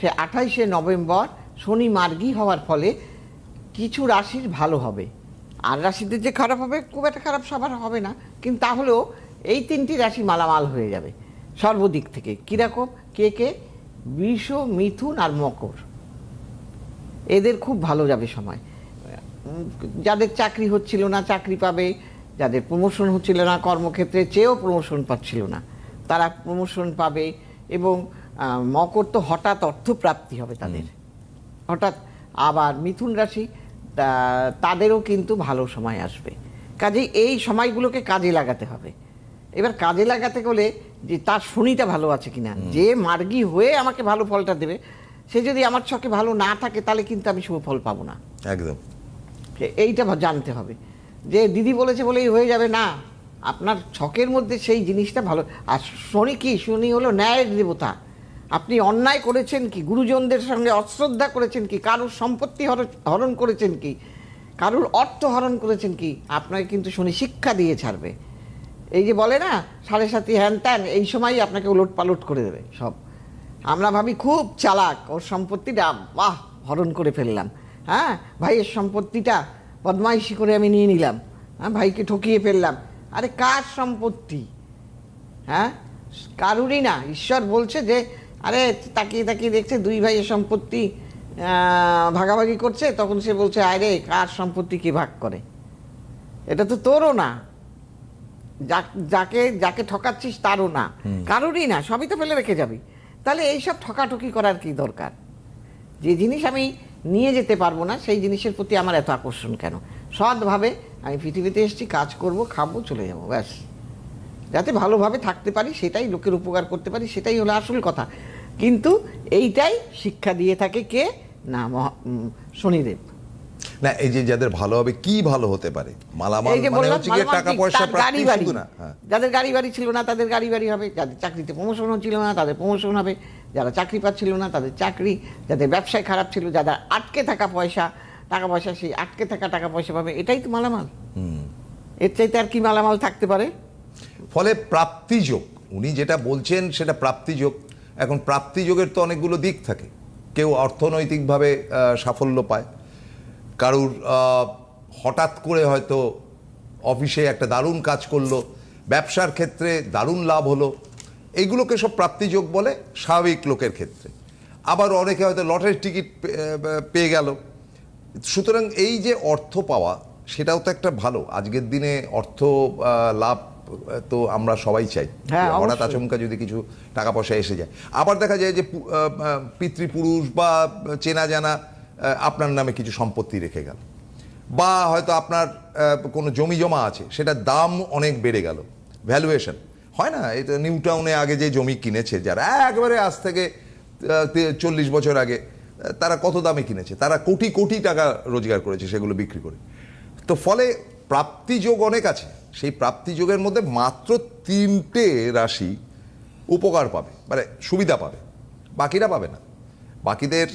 সে আঠাইশে November শনি মার্গী হওয়ার ফলে কিছু রাশির ভালো হবে। আর রাশিদের যে খারাপ হবে, খুব একটা খারাপ সবার হবে না। কিন্তু তাহলেও এই তিনটি রাশি মালামাল হয়ে যাবে সর্বদিক থেকে। কীরকম? কে কে? বৃষ, মিথুন আর মকর। এদের খুব ভালো যাবে সময়। যাদের চাকরি হচ্ছিল না, চাকরি পাবে, যাদের প্রমোশন হচ্ছিল না কর্মক্ষেত্রে, চেয়েও প্রমোশন পাচ্ছিল না। তারা প্রমোশন পাবে এবং মকর তো হঠাৎ অর্থপ্রাপ্তি হবে তাদের। হঠাৎ আবার মিথুন রাশি তা- তাদেরও কিন্তু ভালো সময় আসবে। কাজেই এই সময়গুলোকে কাজে লাগাতে হবে। এবার কাজে লাগাতে গেলে যে তার শনিটা ভালো আছে কিনা যে মার্গী হয়ে আমাকে ভালো ফলটা দেবে সে যদি আমার ছকে ভালো না থাকে তাহলে কিন্তু আমি শুভ ফল পাবো না। একদম। এইটা জানতে হবে। যে দিদি বলেছে বলেই হয়ে যাবে না আপনার ছকের মধ্যে সেই জিনিসটা ভালো। আর শনি কি? শনি হলো ন্যায়ের দেবতা। আপনি অন্যায় করেছেন কি? গুরুজনদের সঙ্গে অশ্রদ্ধা করেছেন কি? কারোর সম্পত্তি হরণ করেছেন কি? কারোর অর্থ হরণ করেছেন কি? আপনাকে কিন্তু শনি শিক্ষা দিয়ে ছাড়বে। এই যে বলে না, সাড়ে সাথী হ্যান ত্যান, এই সময়ই আপনাকে উলট পালট করে দেবে সব। আমরা ভাবি খুব চালাক, ওর সম্পত্তিটা, বাহ, হরণ করে ফেললাম। হ্যাঁ ভাইয়ের সম্পত্তিটা বদমাইশি করে আমি নিয়ে নিলাম। হ্যাঁ ভাইকে ঠকিয়ে ফেললাম। আরে কার সম্পত্তি? হ্যাঁ কারুরই না। ঈশ্বর বলছে যে আরে তাকিয়ে তাকিয়ে দেখছে দুই ভাইয়ের সম্পত্তি ভাগাভাগি করছে তখন সে বলছে আরে কার সম্পত্তি কি ভাগ করে? এটা তো তোরও না। যাকে যাকে ঠকাচ্ছিস তারও না। কারোরই না সবই তো ফেলে রেখে যাবি। তাহলে এইসব ঠকাঠকি করার কি দরকার? যে জিনিস আমি নিয়ে যেতে পারব না সেই জিনিসের প্রতি আমার এত আকর্ষণ কেন? সৎভাবে আমি পৃথিবীতে এসেছি কাজ করব খাব চলে যাব ব্যাস। যাতে ভালোভাবে থাকতে পারি সেটাই লোকের উপকার করতে পারি সেটাই হলো আসল কথা। কিন্তু এইটাই শিক্ষা দিয়ে থাকে কে? না শনিদেব। না এই যে যাদের ভালো হবে কি ভালো হতে পারে? মালামাল মানে হচ্ছে গিয়ে টাকা পয়সা গাড়ি বাড়ি। না হ্যাঁ। যাদের গাড়ি বাড়ি ছিল না তাদের গাড়ি বাড়ি হবে যাদের চাকরিতে প্রমোশন হচ্ছিল না তাদের প্রমোশন হবে যারা চাকরি পাচ্ছিল না তাদের চাকরি যাদের ব্যবসায় খারাপ ছিল যাদের আটকে থাকা পয়সা টাকা পয়সা সেই আটকে থাকা টাকা পয়সা পাবে এটাই তো মালামাল। এর চাইতে আর কি মালামাল থাকতে পারে? ফলে প্রাপ্তিযোগ, উনি যেটা বলছেন সেটা প্রাপ্তিযোগ। এখন প্রাপ্তিযোগের তো অনেকগুলো দিক থাকে। কেউ অর্থনৈতিকভাবে সাফল্য পায়। কারুর হঠাৎ করে হয়তো অফিসে একটা দারুণ কাজ করল, ব্যবসার ক্ষেত্রে দারুণ লাভ হলো। এইগুলোকে সব প্রাপ্তিযোগ বলে স্বাভাবিক লোকের ক্ষেত্রে। আবার অনেকে হয়তো লটারির টিকিট পেয়ে গেল। সুতরাং এই যে অর্থ পাওয়া, সেটাও তো একটা ভালো। আজকের দিনে অর্থ লাভ তো আমরা সবাই চাই হ্যাঁ, হঠাৎ আচমকা যদি কিছু টাকা পয়সা এসে যায়। আবার দেখা যায় যে পিতৃপুরুষ বা চেনা জানা আপনার নামে কিছু সম্পত্তি রেখে গেল। বা হয়তো আপনার কোনো জমি জমা আছে সেটার দাম অনেক বেড়ে গেল। ভ্যালুয়েশন হয় না? এটা নিউ টাউনে আগে যে জমি কিনেছে যারা একবারে আজ থেকে চল্লিশ বছর আগে তারা কত দামে কিনেছে? তারা কোটি কোটি টাকা রোজগার করেছে সেগুলো বিক্রি করে। তো ফলে প্রাপ্তিযোগ অনেক আছে। সেই প্রাপ্তিযোগের মধ্যে মাত্র তিনটে রাশি উপকার পাবে মানে সুবিধা পাবে বাকিরা পাবে না। বাকিদের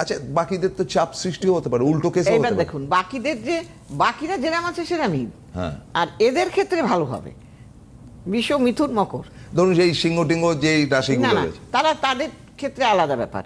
আচ্ছা বাকিদের তো চাপ সৃষ্টি হতে পারে উল্টো হতে পারে। দেখুন বাকিদের যে বাকিরা যেরাম আছে সেরামই। হ্যাঁ। আর এদের ক্ষেত্রে ভালো হবে। বিষ মিথুন মকর। ধরুন সেই সিংহ টিঙ্গ যেই রাশিগুলো তারা তাদের ক্ষেত্রে আলাদা ব্যাপার।